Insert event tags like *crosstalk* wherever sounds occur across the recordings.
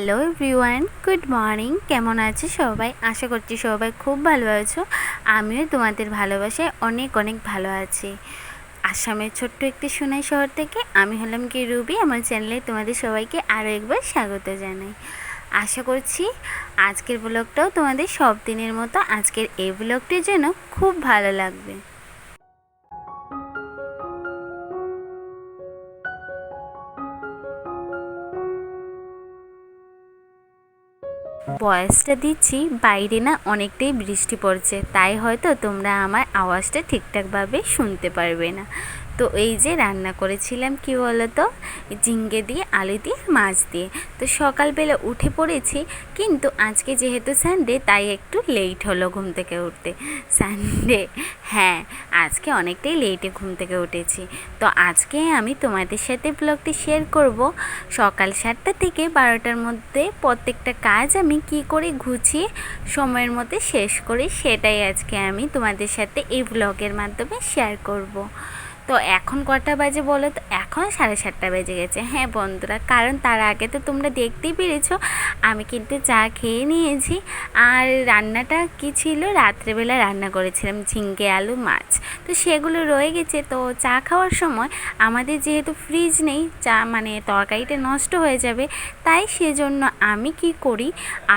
Hello everyone, good morning. কেমন আছে সবাই? আশা করছি সবাই খুব ভালো আছো। আমিও তোমাদের ভালোবাসায় অনেক অনেক ভালো আছি। আসামের ছোট্ট একটি সোনাই শহর থেকে আমি হলাম কি রুবি, আমার চ্যানেলে তোমাদের সবাইকে আরও একবার স্বাগত জানাই। আশা করছি আজকের ব্লগটাও তোমাদের সব দিনের মতো, আজকের এই ব্লগটির জন্য খুব ভালো লাগবে। ভয়েসটা দিচ্ছি, বাইরে না অনেকটাই বৃষ্টি পড়ছে। তাই হয়তো তোমরা আমার আওয়াজটা ঠিকঠাকভাবে শুনতে পারবে না। তো এই যে রান্না করেছিলাম, কি বলো তো ঝিঙ্গে দিয়ে, আলু দিয়ে, মাছ দিয়ে। তো সকালবেলা উঠে পড়েছি, কিন্তু আজকে যেহেতু সানডে তাই একটু লেট হলো ঘুম থেকে উঠতে। সানডে হ্যাঁ আজকে অনেকটাই লেটে ঘুম থেকে উঠেছি। তো আজকে আমি তোমাদের সাথে ব্লগটি শেয়ার করব। সকাল সাতটা থেকে বারোটার মধ্যে প্রত্যেকটা কাজ আমি কি করে গুছিয়ে সময়ের মধ্যে শেষ করি, সেটাই আজকে আমি তোমাদের সাথে এই ব্লগের মাধ্যমে শেয়ার করব। তো এখন কটা বাজে বলো তো? এখন সাড়ে সাতটা বেজে গেছে। হ্যাঁ বন্ধুরা, কারণ তার আগে তো তোমরা দেখতেই পেরেছ, আমি কিন্তু চা খেয়ে নিয়েছি। আর রান্নাটা কি ছিল? রাত্রেবেলা রান্না করেছিলাম ঝিঙ্গে আলু মাছ। তো সেগুলো রয়ে গেছে। তো চা খাওয়ার সময় আমাদের যেহেতু ফ্রিজ নেই, চা মানে তরকারিটা নষ্ট হয়ে যাবে, তাই সেজন্য আমি কি করি?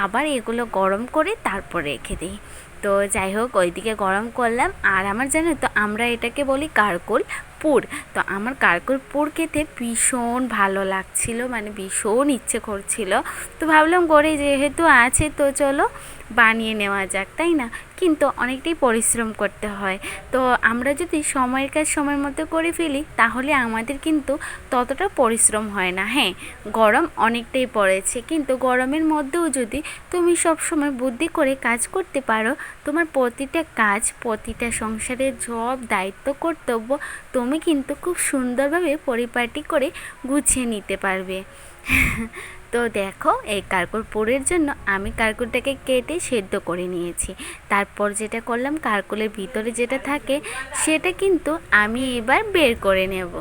আবার এগুলো গরম করে তারপর রেখে দিই। তো যাই হোক, ওইদিকে গরম করলাম। আর আমার জানো তো, আমরা এটাকে বলি কারকোল পুর। তো আমার কারকোল পুর খেতে ভীষণ ভালো লাগছিল মানে ভীষণ ইচ্ছে করছিল। তো ভাবলাম করে যেহেতু আছে, তো চলো বানিয়ে নেওয়া যাক, তাই না? কিন্তু অনেকটাই পরিশ্রম করতে হয়। তো আমরা যদি সময়ের কাজ সময়ের মতো করে ফেলি, তাহলে আমাদের কিন্তু ততটা পরিশ্রম হয় না। হ্যাঁ গরম অনেকটাই পড়েছে। কিন্তু গরমের মধ্যেও যদি তুমি সব সময় বুদ্ধি করে কাজ করতে পারো, তোমার প্রতিটা কাজ, প্রতিটা সংসারের জব, দায়িত্ব, কর্তব্য তুমি কিন্তু খুব সুন্দরভাবে পরিপাটি করে গুছিয়ে নিতে পারবে। *laughs* তো দেখো, এই কারকুর পুরের জন্য আমি কারকুরটাকে কেটে সেদ্ধ করে নিয়েছি। তারপর যেটা করলাম কারকুলের ভিতরে যেটা থাকে, সেটা কিন্তু আমি এবার বের করে নেব।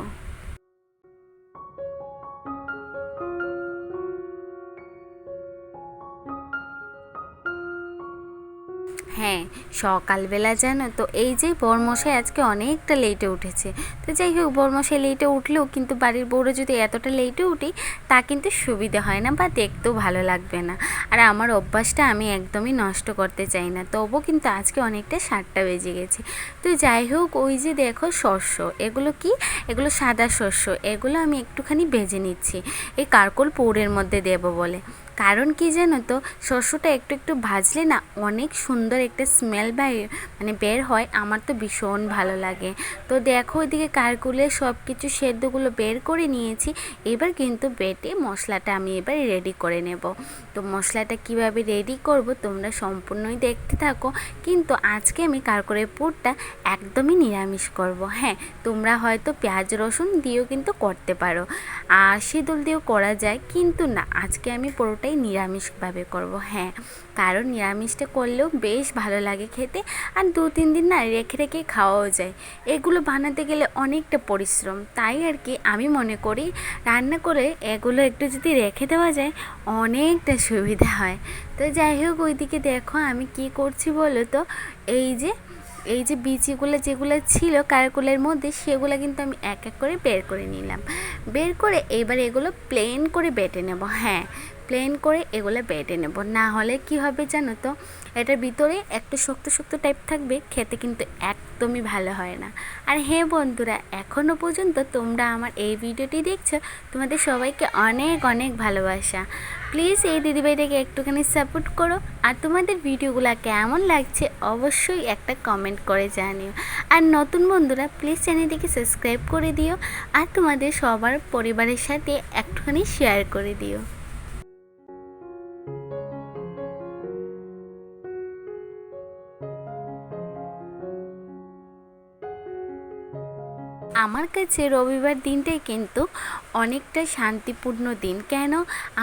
হ্যাঁ সকালবেলা জানো তো? এই যে বরমশাই আজকে অনেকটা লেটে উঠেছে। তো যাই হোক, বরমশাই লেটে উঠলেও কিন্তু বাড়ির বউরা যদি এতটা লেটে উঠি, তা কিন্তু সুবিধে হয় না বা দেখতেও ভালো লাগবে না। আর আমার অভ্যাসটা আমি একদমই নষ্ট করতে চাই না। তবু কিন্তু আজকে অনেকটা সাতটা বেজে গেছে। তো যাই হোক, ওই যে দেখো শস্য, এগুলো কি? এগুলো সাদা শস্য, এগুলো আমি একটুখানি ভেজে নিচ্ছি। এই কারকল পৌরের মধ্যে দেব বলে। কারণ কি জানো তো? শস্যটা একটু একটু ভাজলে না অনেক সুন্দর একটা স্মেল মানে বের হয়। আমার তো ভীষণ ভালো লাগে। তো দেখো ওইদিকে কারকুলে সব কিছু সেদ্ধগুলো বের করে নিয়েছি। এবার কিন্তু বেটে মশলাটা আমি এবার রেডি করে নেব। তো মশলাটা কীভাবে রেডি করব তোমরা সম্পূর্ণই দেখতে থাকো। কিন্তু আজকে আমি কারকুলের পুরটা একদমই নিরামিষ করব। হ্যাঁ তোমরা হয়তো পেঁয়াজ, রসুন দিয়েও কিন্তু করতে পারো। আর সিঁদুল দিয়েও করা যায়। কিন্তু না, আজকে আমি পুরোটা পুরোটাই নিরামিষভাবে করব হ্যাঁ। কারণ নিরামিষটা করলেও বেশ ভালো লাগে খেতে আর দু, তিন দিন না রেখে রেখে খাওয়াও যায়। এগুলো বানাতে গেলে অনেকটা পরিশ্রম। তাই আর কি আমি মনে করি রান্না করে এগুলো একটু যদি রেখে দেওয়া যায় অনেকটা সুবিধা হয়। তো যাই হোক, ওইদিকে দেখো আমি কি করছি বলো তো? এই যে এই যে বিচিগুলো যেগুলো ছিল কারকুলের মধ্যে সেগুলো কিন্তু আমি এক এক করে বের করে নিলাম। বের করে এবার এগুলো প্লেন করে বেটে নেব হ্যাঁ। প্লেন করে এগুলো বেটে নেব। না হলে কি হবে জানো তো? এটার ভিতরে একটু শক্ত শক্ত টাইপ থাকবে, খেতে কিন্তু একদমই ভালো হয় না। আর হ্যাঁ বন্ধুরা এখনও পর্যন্ত তোমরা আমার এই ভিডিওটি দেখছ, তোমাদের সবাইকে অনেক অনেক ভালোবাসা। প্লিজ এই দিদিভাইটাকে একটুখানি সাপোর্ট করো, আর তোমাদের ভিডিওগুলো কেমন লাগছে অবশ্যই একটা কমেন্ট করে জানিও। আর নতুন বন্ধুরা প্লিজ চ্যানেলটিকে সাবস্ক্রাইব করে দিও, আর তোমাদের সবার পরিবারের সাথে একটুখানি শেয়ার করে দিও। আমার কাছে রবিবার দিনটাই কিন্তু অনেকটা শান্তিপূর্ণ দিন। কেন?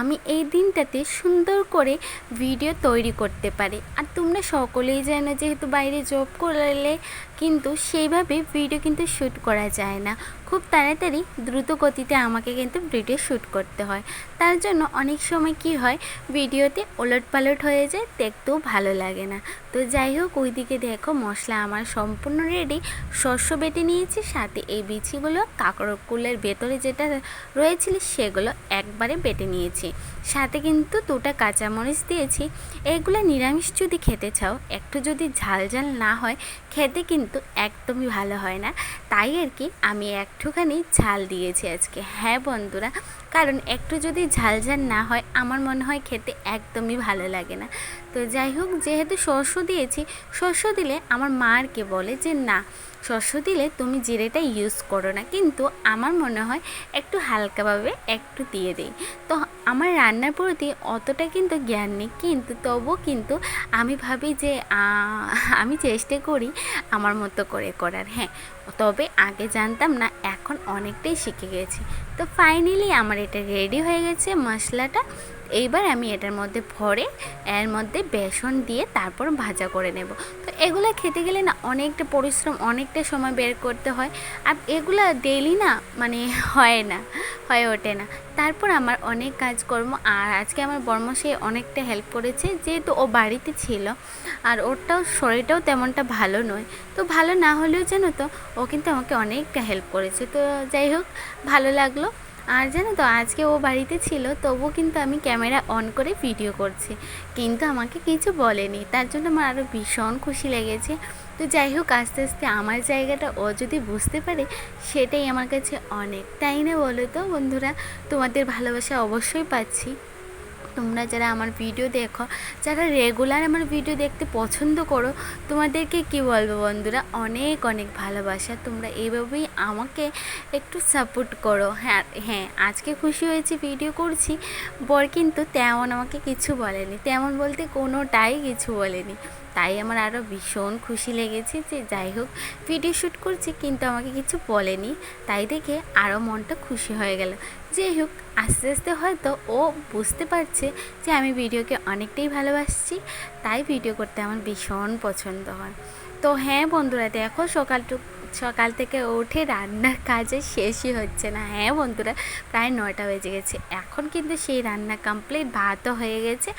আমি এই দিনটাতে সুন্দর করে ভিডিও তৈরি করতে পারি। আর তোমরা সকলেই জানো, যেহেতু বাইরে জব করলে কিন্তু সেইভাবে ভিডিও কিন্তু শ্যুট করা যায় না। খুব তাড়াতাড়ি দ্রুত গতিতে আমাকে কিন্তু ভিডিও শ্যুট করতে হয়। তার জন্য অনেক সময় কি হয় ভিডিওতে ওলট পালট হয়ে যায়, দেখতেও ভালো লাগে না। তো যাই হোক, ওইদিকে দেখো মশলা আমার সম্পূর্ণ রেডি শস্য বেটে নিয়েছি, সাথে এই বিচিগুলো, কাঁকড়কুলের ভেতরে যেটা রয়েছিল সেগুলো একবারে বেটে নিয়েছি। সাথে কিন্তু দুটা কাঁচামরিচ দিয়েছি। এগুলো নিরামিষ যদি খেতে চাও, একটু যদি ঝাল ঝাল না হয়, খেতে কিন্তু একদমই ভালো হয় না। তাই আর কি আমি একটুখানি ঝাল দিয়েছি আজকে। হ্যাঁ বন্ধুরা, কারণ একটু যদি ঝাল ঝাল না হয়, আমার মনে হয় খেতে একদমই ভালো লাগে না। তো যাই হোক, যেহেতু শস্য দিয়েছি, শস্য দিলে আমার মা আর কে বলে যে, না শস্য দিলে তুমি জিরেটা ইউজ করো না কিন্তু আমার মনে হয় একটু হালকাভাবে একটু দিয়ে দিই। তো আমার রান্নার প্রতি অতটা কিন্তু জ্ঞান নেই। কিন্তু তবুও কিন্তু আমি ভাবি যে আমি চেষ্টা করি আমার মতো করে করার। হ্যাঁ তবে আগে জানতাম না, এখন অনেকটাই শিখে গেছি। তো ফাইনালি আমার এটা রেডি হয়ে গেছে মশলাটা। এইবার আমি এটার মধ্যে ভরে, এর মধ্যে বেসন দিয়ে তারপর ভাজা করে নেব। এগুলো খেতে গেলে না অনেকটা পরিশ্রম, অনেকটা সময় বের করতে হয়। আর এগুলো ডেলি না মানে হয় না, হয়ে ওঠে না। তারপর আমার অনেক কাজকর্ম, আর আজকে আমার বর্মশাই অনেকটা হেল্প করেছে, যেহেতু ও বাড়িতে ছিল। আর ওরটাও শরীরটাও তেমনটা ভালো নয়। তো ভালো না হলেও জানো তো, ও কিন্তু আমাকে অনেকটা হেল্প করেছে। তো যাই হোক, ভালো লাগল। আর জানো তো, আজকে ও বাড়িতে ছিল তবু কিন্তু আমি ক্যামেরা অন করে ভিডিও করছি। কিন্তু আমাকে কিছু বলেনি, তার জন্য আমার আরও ভীষণ খুশি লেগেছে। তো যাই হোক, আস্তে আস্তে আমার জায়গাটা ও যদি বুঝতে পারে, সেটাই আমার কাছে অনেক। তাই না বলো তো বন্ধুরা? তোমাদের ভালোবাসা অবশ্যই পাচ্ছি। তোমরা যারা আমার ভিডিও দেখো, যারা রেগুলার আমার ভিডিও দেখতে পছন্দ করো, তোমাদেরকে কি বলব বন্ধুরা? অনেক অনেক ভালোবাসা। তোমরা এভাবেই আমাকে একটু সাপোর্ট করো। হ্যাঁ হ্যাঁ আজকে খুশি হয়েছি ভিডিও করছি। বর কিন্তু তেমন আমাকে কিছু বলেনি। তেমন বলতে কোনোটাই কিছু বলেনি। তাই আমার আরও ভীষণ খুশি লেগেছে যে যাই হোক ভিডিও শ্যুট করছি কিন্তু আমাকে কিছু বলেনি। তাই দেখে আরও মনটা খুশি হয়ে গেল। যাই হোক, আস্তে আস্তে হয়তো ও বুঝতে পারছে যে আমি ভিডিওকে অনেকটাই ভালোবাসছি, তাই ভিডিও করতে আমার ভীষণ পছন্দ হয়। তো হ্যাঁ বন্ধুরা, দেখো সকালটুকু সকাল থেকে উঠে রান্নার কাজে শেষই হচ্ছে না। হ্যাঁ বন্ধুরা, প্রায় নয়টা বেজে গেছে। এখন কিন্তু সেই রান্না কমপ্লিট ভাতও হয়ে গেছে।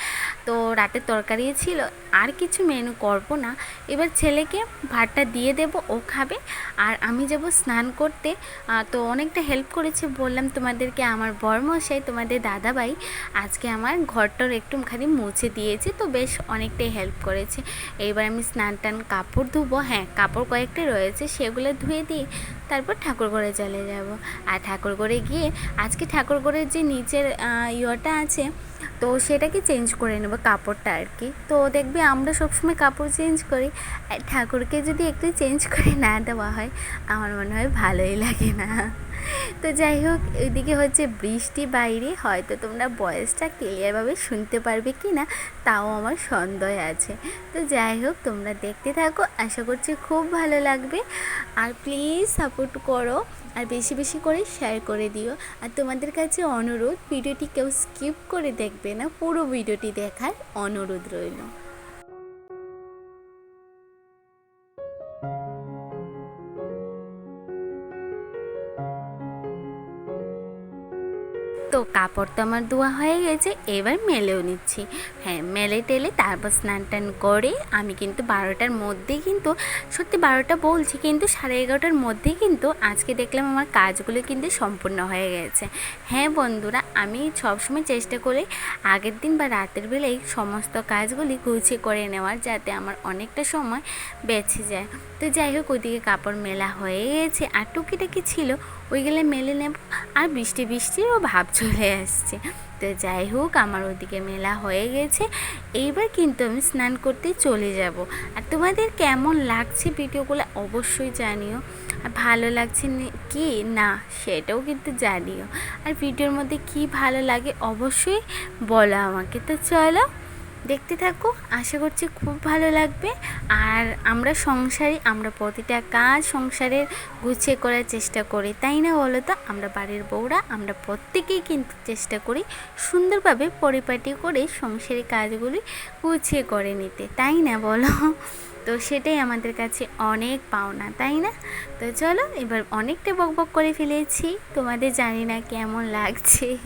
তো রাতের তরকারি ছিল, আর কিছু মেনু করব না। এবার ছেলেকে ভাতটা দিয়ে দেব, ও খাবে। আর আমি যাব স্নান করতে। তো অনেকটা হেল্প করেছে, বললাম তোমাদেরকে আমার বরমশাই, তোমাদের দাদাভাই, আজকে আমার ঘরটার একটুখানি মুছে দিয়েছে। তো বেশ অনেকটাই হেল্প করেছে। এইবার আমি স্নান টান কাপড় ধুবো। হ্যাঁ কাপড় কয়েকটা রয়েছে, সেগুলো এগুলো ধুয়ে দিয়ে তারপর ঠাকুর ঘরে চলে যাব। আর ঠাকুর ঘরে গিয়ে আজকে ঠাকুর ঘরের যে নিচের ইয়েটা আছে, তো সেটাকে চেঞ্জ করে নেব কাপড়টা আর কি তো দেখবে আমরা সবসময় কাপড় চেঞ্জ করি। ঠাকুরকে যদি একটু চেঞ্জ করে না দেওয়া হয়, আমার মনে হয় ভালোই লাগে না। তো যাই হোক, এদিকে হচ্ছে বৃষ্টি বাইরে। হয়তো তোমরা বয়েসটা ক্লিয়ারভাবে শুনতে পারবে কি না, তাও আমার সন্দেহ আছে। তো যাই হোক, তোমরা দেখতে থাকো, আশা করছি খুব ভালো লাগবে। আর প্লিজ সাপোর্ট করো, আর বেশি বেশি করে শেয়ার করে দিও। আর তোমাদের কাছে অনুরোধ, ভিডিওটি কেউ স্কিপ করে দেখবে না, পুরো ভিডিওটি দেখার অনুরোধ রইল। তো কাপড় তো আমার ধোয়া হয়ে গেছে, এবার মেলেও নিচ্ছি। হ্যাঁ মেলে টেলে তারপর স্নান টান করে আমি কিন্তু বারোটার মধ্যে কিন্তু, সত্যি বারোটা বলছি কিন্তু সাড়ে এগারোটার মধ্যেই কিন্তু আজকে দেখলাম আমার কাজগুলো কিন্তু সম্পূর্ণ হয়ে গেছে। হ্যাঁ বন্ধুরা, আমি সবসময় চেষ্টা করি আগের দিন বা রাতের বেলায় সমস্ত কাজগুলি গুছিয়ে করে নেওয়ার যাতে আমার অনেকটা সময় বেঁচে যায়। তো যাই হোক, ওইদিকে কাপড় মেলা হয়ে গেছে। আর টুকিটাকি ছিল ওইগুলো মেলে নেব। আর বৃষ্টি বৃষ্টিরও ভাব চলে আসছে। তো যাই হোক, আমার ওদিকে মেলা হয়ে গেছে। এইবার কিন্তু আমি স্নান করতে চলে যাব। আর তোমাদের কেমন লাগছে ভিডিওগুলো অবশ্যই জানিও। আর ভালো লাগছে কি? না, সেটাও কিন্তু জানিও। আর ভিডিওর মধ্যে কি ভালো লাগে অবশ্যই বলো আমাকে। তো চলো দেখতে থাকো, আশা করছি খুব ভালো লাগবে। আর আমরা সংসারে, আমরা প্রতিটা কাজ সংসারের গুছিয়ে করার চেষ্টা করি, তাই না বলো তো? আমরা বাড়ির বউরা, আমরা প্রত্যেকেই কিন্তু চেষ্টা করি সুন্দরভাবে পরিপাটি করে সংসারের কাজগুলি গুছিয়ে করে নিতে, তাই না বলো? তো সেটাই আমাদের কাছে অনেক পাওনা, তাই না? তো চলো, এবার অনেকটা বকবক করে ফেলেছি, তোমাদের জানি না কেমন লাগছে।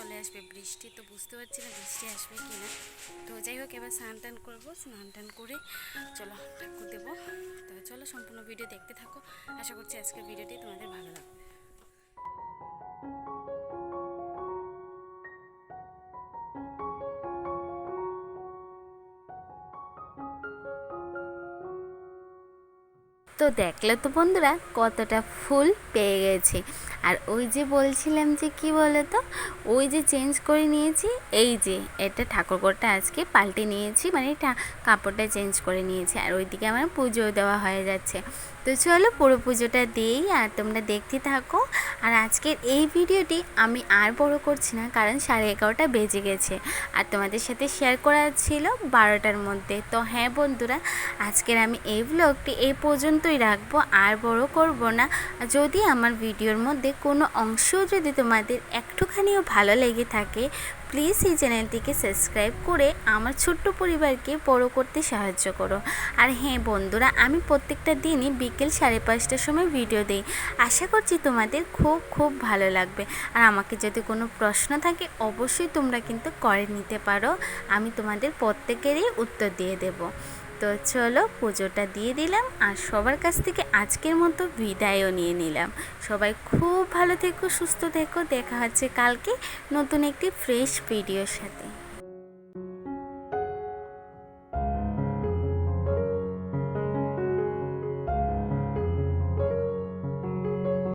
চলে আসবে, বৃষ্টি তো বুঝতে পারছি না বৃষ্টি আসবে কি না তো যাই হোক, এবার স্নান টান করব, স্নান টান করে চলো ঠাকুর দেবো। তো চলো, সম্পূর্ণ ভিডিও দেখতে থাকো। আশা করছি আজকের ভিডিওটি তোমাদের ভালো লাগবে। দেখলে তো বন্ধুরা কতটা ফুল পেয়ে গেছে। আর ওই যে বলছিলাম যে কি বলো তো ওই যে চেঞ্জ করে নিয়েছি, এই যে এটা ঠাকুরঘরটা আজকে পাল্টে নিয়েছি মানে এটা কাপড়টা চেঞ্জ করে নিয়েছি, আর ওইদিকে আমার পুজো দেওয়া হয়ে যাচ্ছে। তো চলো পুরো পুজোটা দিই আর তোমরা দেখতে থাকো। আর আজকের এই ভিডিওটি আমি আর বড় করছি না, কারণ সাড়ে এগারোটা বেজে গেছে। আর তোমাদের সাথে শেয়ার করা ছিল বারোটার মধ্যে। তো হ্যাঁ বন্ধুরা, আজকের আমি এই ব্লগটি এই পর্যন্তই রাখব আর বড় করব না। যদি আমার ভিডিওর মধ্যে কোনো অংশও যদি তোমাদের একটুখানিও ভালো লেগে থাকে প্লিজ এই চ্যানেলটিকে সাবস্ক্রাইব করে আমার ছোট্ট পরিবারকে বড় করতে সাহায্য করো। আর হ্যাঁ বন্ধুরা, আমি প্রত্যেকটা দিনই বিকেল সাড়ে পাঁচটার সময় ভিডিও দিই। আশা করছি তোমাদের খুব খুব ভালো লাগবে। আর আমাকে যদি কোনো প্রশ্ন থাকে, অবশ্যই তোমরা কিন্তু করে নিতে পারো। আমি তোমাদের প্রত্যেকেরই উত্তর দিয়ে দেবো। তো চলো পুজোটা দিয়ে দিলাম আর সবার কাছ থেকে আজকের মতো বিদায়ও নিয়ে নিলাম। সবাই খুব ভালো থেকো, সুস্থ থেকো, দেখা হচ্ছে কালকে নতুন একটি ফ্রেশ ভিডিওর সাথে।